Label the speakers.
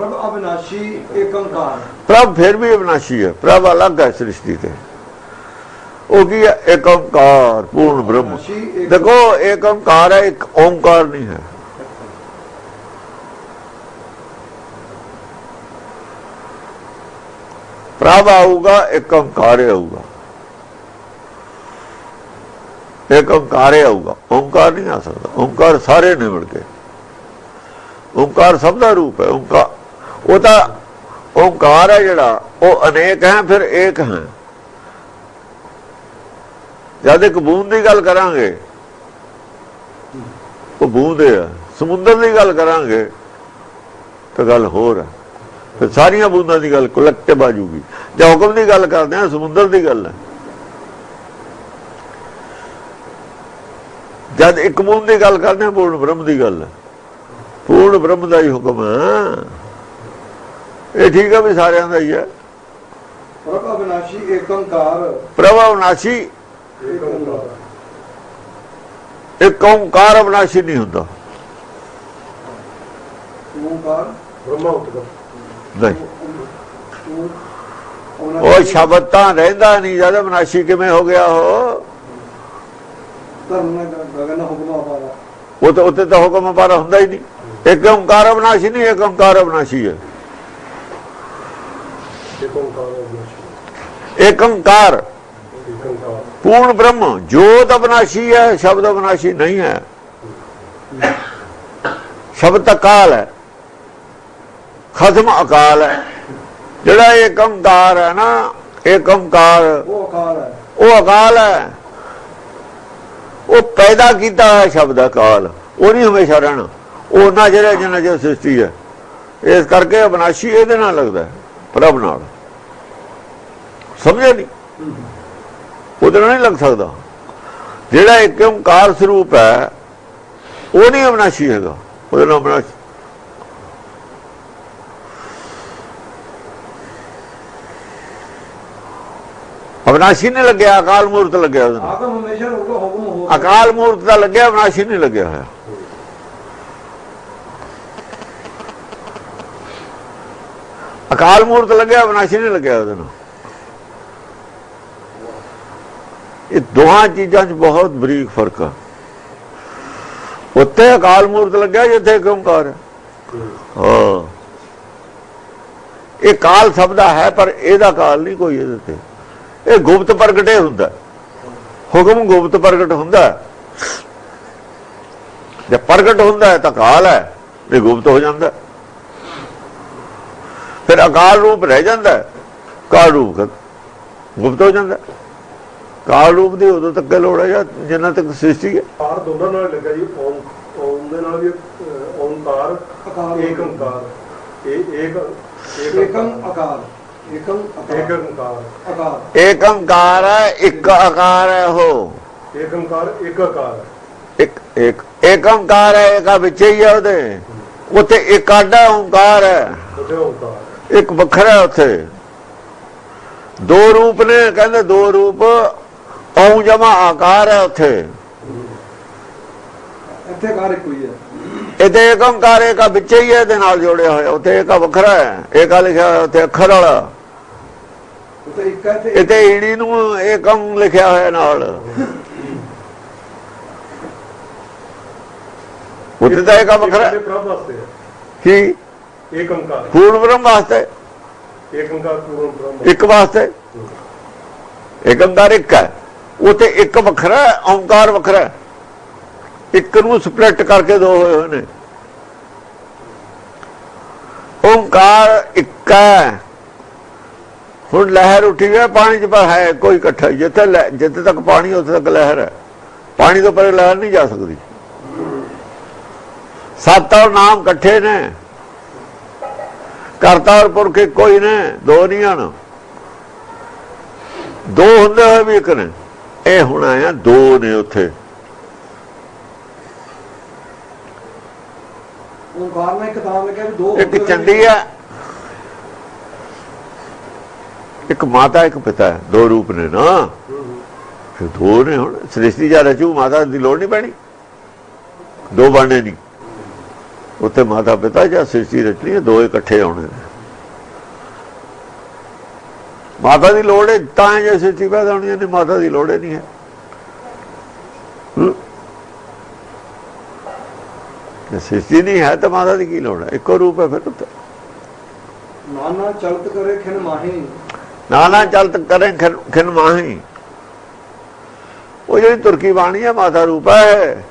Speaker 1: ਪ੍ਰਭ ਅਬਿਨਾਸ਼ੀ ਏਕ ਓੰਕਾਰ
Speaker 2: ਪ੍ਰਭ ਫਿਰ ਵੀ ਅਵਿਨਾਸ਼ੀ ਹੈ। ਪ੍ਰਭ ਅਲੱਗ ਹੈ ਸ੍ਰਿਸ਼ਟੀ ਤੇ। ਉਹ ਕੀ ਹੈ? ਏਕ ਓੰਕਾਰ ਪੂਰਨ ਬ੍ਰਹਮ।
Speaker 1: ਅਬਿਨਾਸ਼ੀ
Speaker 2: ਦੇਖੋ ਏਕ ਓੰਕਾਰ ਹੈ ਇੱਕ ਓੰਕਾਰ ਨਹੀਂ ਹੈ। ਪ੍ਰਭ ਆਊਗਾ ਹੀ ਆਊਗਾ। ਹੀ ਆਊਗਾ। ਓੰਕਾਰ ਨਹੀਂ ਆ ਸਕਦਾ। ਓੰਕਾਰ ਸਾਰੇ ਨੇ ਮਿਲ ਕੇ ਓੰਕਾਰ ਸਭ ਦਾ ਰੂਪ ਹੈ। ਓੰਕਾਰ ਉਹ ਤਾਂ ਓੰਕਾਰ ਹੈ ਜਿਹੜਾ, ਉਹ ਅਨੇਕ ਹੈ, ਫਿਰ ਏਕ ਹੈ। ਜਦ ਇੱਕ ਬੂੰਦ ਦੀ ਗੱਲ ਕਰਾਂਗੇ, ਉਹ ਬੂੰਦ ਹੈ ਸਮੁੰਦਰ ਦੀ ਗੱਲ ਕਰਾਂਗੇ, ਤਾਂ ਗੱਲ ਹੋਰ ਹੈ ਫਿਰ ਸਾਰੀਆਂ ਬੂੰਦਾਂ ਦੀ ਗੱਲ ਕਲੈਕਟਿਵ ਆ ਜੂਗੀ। ਜੇ ਹੁਕਮ ਦੀ ਗੱਲ ਕਰਦੇ ਆ, ਸਮੁੰਦਰ ਦੀ ਗੱਲ ਹੈ ਜਦ ਇੱਕ ਬੂੰਦ ਦੀ ਗੱਲ ਕਰਦੇ ਆ, ਪੂਰਨ ਬ੍ਰਹਮ ਦੀ ਗੱਲ ਹੈ ਪੂਰਨ ਬ੍ਰਹਮ ਦਾ ਹੀ ਹੁਕਮ ਹੈ ਇਹ ਠੀਕ ਹੈ ਵੀ ਸਾਰਿਆਂ ਦਾ ਹੀ ਹੈ
Speaker 1: ਪ੍ਰਭ ਅਬਿਨਾਸ਼ੀ ਏਕ ਓੰਕਾਰ
Speaker 2: ਪ੍ਰਭਾ ਵਿਨਾਸ਼ੀ
Speaker 1: ਏਕ ਓੰਕਾਰ
Speaker 2: ਇੱਕ ਓੰਕਾਰ ਅਵਨਾਸ਼ੀ ਨਹੀਂ ਹੁੰਦਾ।
Speaker 1: ਓੰਕਾਰ।
Speaker 3: ਬ੍ਰਹਮਾ ਉਤਗਮ
Speaker 2: ਨਹੀਂ। ਉਹ ਸ਼ਬਦ ਤਾਂ ਰਹਿੰਦਾ ਨਹੀਂ ਜਦ ਅਵਨਾਸ਼ੀ ਕਿਵੇਂ ਹੋ ਗਿਆ
Speaker 1: ਆਵਾਰਾ
Speaker 2: ਉਹ ਤਾਂ ਉੱਤੇ ਤਾਂ ਹੁਕਮ ਪਰ ਹੁੰਦਾ ਹੀ ਨਹੀਂ। ਇੱਕ ਓੰਕਾਰ ਅਵਨਾਸ਼ੀ ਨਹੀਂ ਇੱਕ ਓੰਕਾਰ ਅਵਨਾਸ਼ੀ ਹੈ।
Speaker 3: ਇੱਕ ਓੰਕਾਰ
Speaker 2: ਇੱਕ ਪੂਰਨ ਬ੍ਰਹਮ ਜੋਤ ਅਵਨਾਸ਼ੀ ਹੈ ਸ਼ਬਦ ਅਵਨਾਸ਼ੀ ਨਹੀਂ ਹੈ। ਸ਼ਬਦ ਤਾਂ ਕਾਲ ਹੈ। ਖਤਮ ਅਕਾਲ ਹੈ। ਜਿਹੜਾ ਇੱਕ ਓੰਕਾਰ ਹੈ ਨਾ ਇੱਕ ਓੰਕਾਰ
Speaker 1: ਉਹ ਅਕਾਲ ਹੈ।
Speaker 2: ਉਹ ਅਕਾਲ ਹੈ। ਉਹ ਪੈਦਾ ਕੀਤਾ ਹੈ ਸ਼ਬਦ ਅਕਾਲ। ਉਹ ਨਹੀਂ ਹਮੇਸ਼ਾ ਰਹਿਣਾ। ਉਹ ਨਾ ਜਿਹੜਾ ਜਿੰਨਾ ਜੋ ਸ੍ਰਿਸ਼ਟੀ ਹੈ। ਇਸ ਕਰਕੇ ਅਬਨਾਸ਼ੀ ਇਹਦੇ ਨਾਲ ਲੱਗਦਾ ਹੈ। ਪ੍ਰਭ ਨਾਲ। ਸਮਝਿਆ ਨਹੀਂ ਉਹਦੇ ਨਾਲ ਨਹੀਂ ਲੱਗ ਸਕਦਾ। ਜਿਹੜਾ ਇੱਕ ਓੰਕਾਰ ਸਰੂਪ ਹੈ ਉਹ ਨਹੀਂ ਅਬਨਾਸ਼ੀ ਹੈਗਾ। ਉਹਦੇ ਨਾਲ ਅਬਨਾਸ਼ੀ ਅਬਨਾਸ਼ੀ ਨਹੀਂ ਲੱਗਿਆ ਅਕਾਲ ਮੂਰਤ ਲੱਗਿਆ ਉਹਦੇ ਨਾਲ। ਅਕਾਲ ਮੂਰਤ ਦਾ ਲੱਗਿਆ ਅਬਨਾਸ਼ੀ ਨਹੀਂ ਲੱਗਿਆ ਹੋਇਆ। ਅਕਾਲ ਮੂਰਤ ਲੱਗਿਆ ਵਿਨਾਸ਼ੀ ਨਹੀਂ ਲੱਗਿਆ ਉਹਦੇ ਨਾਲ। ਇਹ ਦੋਹਾਂ ਚੀਜ਼ਾਂ 'ਚ ਬਹੁਤ ਬਰੀਕ ਫ਼ਰਕ ਆ। ਉੱਤੇ ਅਕਾਲ ਮੂਰਤ ਲੱਗਿਆ ਜਿੱਥੇ ਓੰਕਾਰ ਹਾਂ। ਇਹ ਕਾਲ ਸਭ ਦਾ ਹੈ, ਪਰ ਇਹਦਾ ਕਾਲ ਨਹੀਂ ਕੋਈ ਇਹਦੇ ਤੇ। ਇਹ ਗੁਪਤ ਪ੍ਰਗਟੇ ਹੁੰਦਾ। ਹੁਕਮ ਗੁਪਤ ਪ੍ਰਗਟ ਹੁੰਦਾ। ਜੇ ਪ੍ਰਗਟ ਹੁੰਦਾ ਤਾਂ ਕਾਲ ਹੈ, ਇਹ ਗੁਪਤ ਹੋ ਜਾਂਦਾ। ਫਿਰ ਅਕਾਲ ਰੂਪ ਰਹਿ ਜਾਂਦਾ ਹੈ, ਕਾਲ ਰੂਪ ਗੁਪਤ ਹੋ ਜਾਂਦਾ। ਕਾਲ ਰੂਪ ਦੀ ਉਦੋਂ ਤੱਕ ਲੋੜ ਹੈ ਜਿੰਨਾ ਤੱਕ ਸ੍ਰਿਸ਼ਟੀ ਹੈ।
Speaker 3: ਕਾਰ ਦੋਨਾਂ ਨਾਲ ਲੱਗਾ ਜੀ ਓਮ ਓਮ ਦੇ ਨਾਲ ਵੀ ਓਮਕਾਰ
Speaker 1: ਅਕਾਲ
Speaker 3: ਏਕ ਓੰਕਾਰ ਇਹ ਏਕ
Speaker 1: ਏਕਮ ਅਕਾਲ।
Speaker 3: ਏਕ
Speaker 1: ਅਕਾਲ।
Speaker 3: ਓੰਕਾਰ
Speaker 1: ਅਕਾਲ।
Speaker 2: ਏਕ ਓੰਕਾਰ ਹੈ ਇੱਕ ਆਕਾਰ ਹੈ ਉਹ।
Speaker 3: ਏਕ ਓੰਕਾਰ ਇੱਕ ਆਕਾਰ।
Speaker 2: ਇੱਕ ਇੱਕ ਏਕ ਓੰਕਾਰ ਹੈ ਇੱਕ ਵਿੱਚ ਹੀ ਹੈ ਉਹਦੇ। ਉੱਥੇ ਇੱਕ ਆਡਾ ਓੰਕਾਰ ਹੈ।
Speaker 3: ਉਹਦੇ ਓੰਕਾਰ
Speaker 2: ਇੱਕ ਵੱਖਰਾ ਹੈ ਉੱਥੇ। ਦੋ ਰੂਪ ਨੇ ਕਹਿੰਦੇ ਦੋ ਰੂਪ ਔ ਜਮਾ ਆਕਾਰ ਹੈ ਉੱਥੇ।
Speaker 1: ਇੱਥੇ ਕਾਰ ਇੱਕ ਹੋਈ ਹੈ।
Speaker 2: ਇਹਦੇ ਏਕ ਓੰਕਾਰ ਏਕਾ ਵਿੱਚ ਹੀ ਹੈ ਇਹਦੇ ਨਾਲ ਜੋੜਿਆ ਹੋਇਆ। ਉੱਥੇ ਏਕਾ ਵੱਖਰਾ ਹੈ। ਏਕਾ ਲਿਖਿਆ ਹੋਇਆ ਉੱਥੇ ਅੱਖਰ ਵਾਲਾ। ਇੱਥੇ ਈੜੀ ਨੂੰ ਏਕਮ ਲਿਖਿਆ ਹੋਇਆ ਨਾਲ। ਉੱਥੇ ਤਾਂ ਏਕਾ ਵੱਖਰਾ ਕੀ?
Speaker 3: ਏਕ ਓੰਕਾਰ
Speaker 2: ਪੂਰਨ ਬ੍ਰਹਮ ਵਾਸਤੇ।
Speaker 3: ਏਕ ਓੰਕਾਰ ਪੂਰਨ ਬ੍ਰਹਮ
Speaker 2: ਇੱਕ ਵਾਸਤੇ। ਇੱਕ ਓੰਕਾਰ ਇੱਕ ਹੈ। ਉਥੇ ਇੱਕ ਵੱਖਰਾ ਓੰਕਾਰ ਵੱਖਰਾ। ਇੱਕ ਨੂੰ ਸਪਲਿਟ ਕਰਕੇ ਦੋ ਹੋਏ ਹੋਏ ਨੇ। ਓੰਕਾਰ ਇੱਕ ਹੈ। ਹੁਣ ਲਹਿਰ ਉੱਠੀ ਹੈ ਪਾਣੀ 'ਚ ਪਰ ਹੈ ਕੋਈ ਇਕੱਠਾ। ਜਿੱਥੇ ਜਿੱਥੇ ਤੱਕ ਪਾਣੀ ਉੱਥੇ ਤੱਕ ਲਹਿਰ ਹੈ। ਪਾਣੀ ਤੋਂ ਪਰੇ ਲਹਿਰ ਨਹੀਂ ਜਾ ਸਕਦੀ। ਸੱਤ ਔਰ ਨਾਮ ਇਕੱਠੇ ਨੇ। ਕਰਤਾ ਔਰ ਪੁਰਖ ਇੱਕੋ ਹੀ ਨੇ ਦੋ ਨਹੀਂ ਹਨ। ਦੋ ਹੁੰਦੇ ਹੋਏ ਵੀ ਇੱਕ ਨੇ। ਇਹ ਹੁਣ ਆਇਆ ਦੋ ਨੇ ਉੱਥੇ।
Speaker 1: ਓੰਕਾਰ ਨਾਲ ਇੱਕ ਨਾਮ ਲਿਖਿਆ ਵੀ ਦੋ
Speaker 2: ਇੱਕ ਚੰਡੀ ਇੱਕ ਮਾਤਾ ਇੱਕ ਪਿਤਾ ਦੋ ਰੂਪ ਨੇ ਨਾ। ਫਿਰ ਦੋ ਨੇ ਹੁਣ। ਸ੍ਰਿਸ਼ਟੀ ਜਾਂ ਰਚੂ ਮਾਤਾ ਦੀ ਲੋੜ ਨਹੀਂ ਪੈਣੀ। ਦੋ ਬਣਨੇ ਨਹੀਂ। ਉੱਥੇ ਮਾਤਾ ਪਿਤਾ ਜਾਂ ਸ੍ਰਿਸ਼ਟੀ ਰਚਣੀ ਹੈ ਦੋ ਇਕੱਠੇ ਆਉਣੇ ਨੇ। ਮਾਤਾ ਦੀ ਲੋੜ ਹੈ ਤਾਂ ਜੇ ਸ੍ਰਿਸ਼ਟੀ ਪੈਦਾ ਹੋਣੀ ਹੈ ਮਾਤਾ ਦੀ ਲੋੜ ਨਹੀਂ ਹੈ। ਜੇ ਸ੍ਰਿਸ਼ਟੀ ਨਹੀਂ ਹੈ ਤਾਂ ਮਾਤਾ ਦੀ ਕੀ ਲੋੜ ਹੈ? ਇੱਕੋ ਰੂਪ ਹੈ ਫਿਰ ਉੱਥੇ।
Speaker 1: ਨਾਨਾ ਚਲਤ ਕਰੇ ਖਿਨ ਮਾਹੀ।
Speaker 2: ਨਾਨਾ ਚਲਤ ਕਰੇ ਖਿਨ ਮਾਹੀ। ਉਹ ਜਿਹੜੀ ਤੁਰਕੀ ਬਾਣੀ ਹੈ ਮਾਤਾ ਰੂਪ ਹੈ।